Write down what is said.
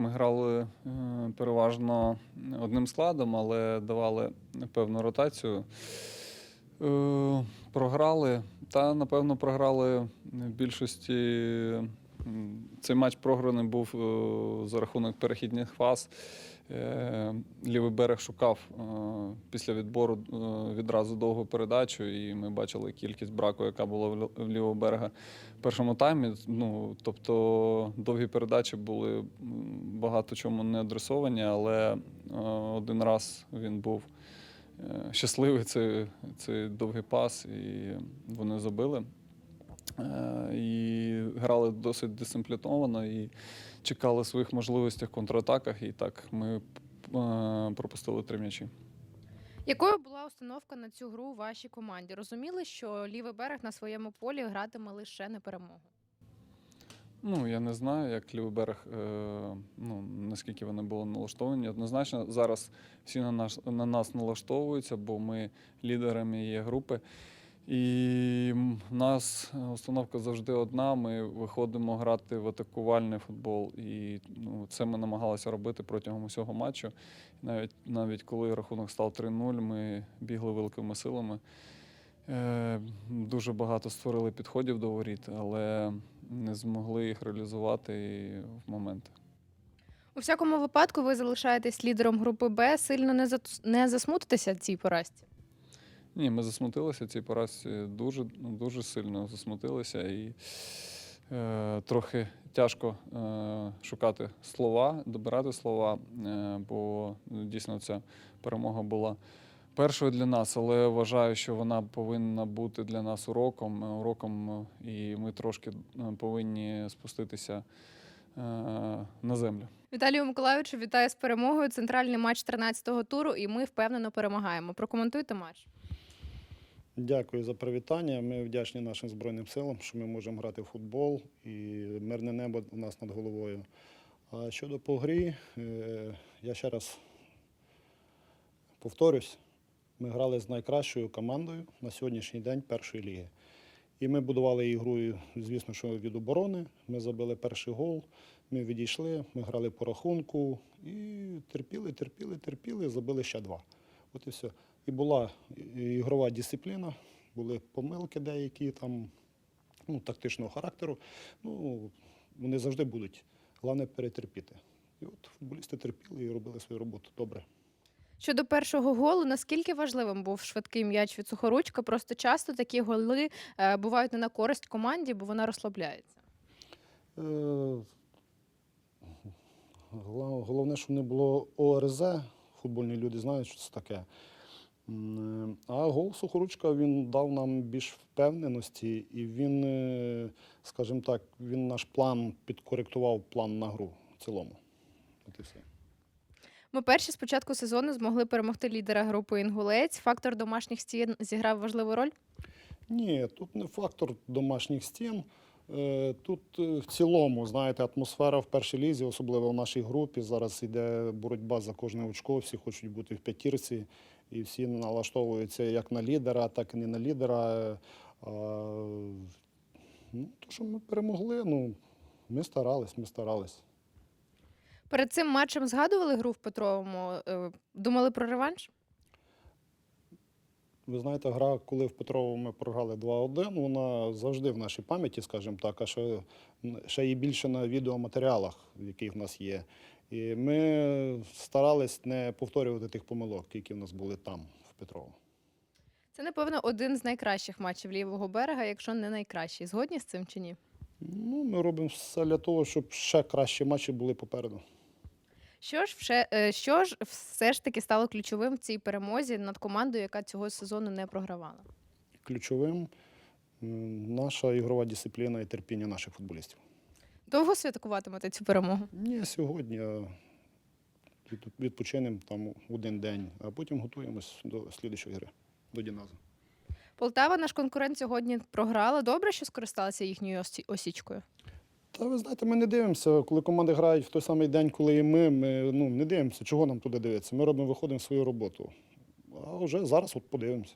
Ми грали е, переважно одним складом, але давали певну ротацію. Е, Програли, та напевно програли в більшості. Цей матч програний був е, за рахунок перехідних фаз. Е, Лівий берег шукав е, після відбору відразу довгу передачу, і ми бачили кількість браку, яка була в лівого берега в першому таймі. Ну, тобто довгі передачі були багато чому не адресовані, але один раз він був щасливий цей, цей довгий пас, і вони забили. Е, І грали досить дисципліновано і чекали своїх можливостей в контратаках. І так ми е, пропустили три м'ячі. Якою була установка на цю гру у вашій команді? Розуміли, що лівий берег на своєму полі гратиме лише на перемогу? Ну, я не знаю, як лівий берег, е, ну, наскільки вони були налаштовані. Однозначно, зараз всі на нас, на нас налаштовуються, бо ми лідерами є групи. І нас установка завжди одна. Ми виходимо грати в атакувальний футбол. І ну, це ми намагалися робити протягом усього матчу. Навіть, навіть коли рахунок став 3-0, ми бігли великими силами. Е, Дуже багато створили підходів до воріт, але не змогли їх реалізувати в моменти. У всякому випадку ви залишаєтесь лідером групи Б. Сильно не зат- не засмутитеся цій поразці. Ні, ми засмутилися цій поразці дуже, дуже сильно засмутилися і е, трохи тяжко е, шукати слова, добирати слова, е, бо ну, дійсно ця перемога була першою для нас, але вважаю, що вона повинна бути для нас уроком, е, уроком, е, і ми трошки е, повинні спуститися на землю. Віталію Миколайовичу, вітаю з перемогою. Центральний матч 13-го туру, і ми впевнено перемагаємо. Прокоментуйте матч. Дякую за привітання. Ми вдячні нашим Збройним силам, що ми можемо грати в футбол і мирне небо у нас над головою. А щодо по грі, е, я ще раз повторюсь, ми грали з найкращою командою на сьогоднішній день першої ліги. І ми будували ігру, звісно, що від оборони. Ми забили перший гол, ми відійшли, ми грали по рахунку і терпіли, терпіли, терпіли, забили ще два. От і все. І була ігрова дисципліна, були помилки деякі там ну, тактичного характеру. Ну, вони завжди будуть. Головне перетерпіти. І от футболісти терпіли і робили свою роботу добре. Щодо першого голу, наскільки важливим був швидкий м'яч від сухоручка? Просто часто такі голи е, бувають не на користь команді, бо вона розслабляється. Е, Головне, щоб не було ОРЗ. Футбольні люди знають, що це таке. М, А гол Сухоручка він дав нам більш впевненості, і він, е, скажімо так, він наш план підкоректував план на гру в цілому. От і все. Ми перші з початку сезону змогли перемогти лідера групи Інгулець. Фактор домашніх стін зіграв важливу роль. Ні, тут не фактор домашніх стін. Е, Тут е, в цілому, знаєте, атмосфера в першій лізі, особливо в нашій групі. Зараз йде боротьба за кожне очко, всі хочуть бути в п'ятірці, і всі налаштовуються як на лідера, так і не на лідера. Е, Ну, то, що ми перемогли, ну, ми старались, ми старались. Перед цим матчем згадували гру в Петровому. Думали про реванш? Ви знаєте, гра, коли в Петрову ми програли 2-1, вона завжди в нашій пам'яті, скажімо так, а ще, ще і більше на відеоматеріалах, які в нас є. І ми старались не повторювати тих помилок, які в нас були там, в Петрову. Це, напевно, один з найкращих матчів лівого берега, якщо не найкращий. Згодні з цим чи ні? Ну, ми робимо все для того, щоб ще кращі матчі були попереду. Що ж, все, е, що ж все ж таки стало ключовим в цій перемозі над командою, яка цього сезону не програвала? Ключовим наша ігрова дисципліна і терпіння наших футболістів. Довго святкуватимете цю перемогу? Ні, сьогодні відпочинемо там один день, а потім готуємось до слідчої гри, до Діназу. Полтава, наш конкурент, сьогодні програла. Добре, що скористалася їхньою осічкою. Та ви знаєте, ми не дивимося, коли команди грають в той самий день, коли і ми, ми ну, не дивимося, чого нам туди дивитися. Ми робимо, виходимо свою роботу. А вже зараз от подивимося.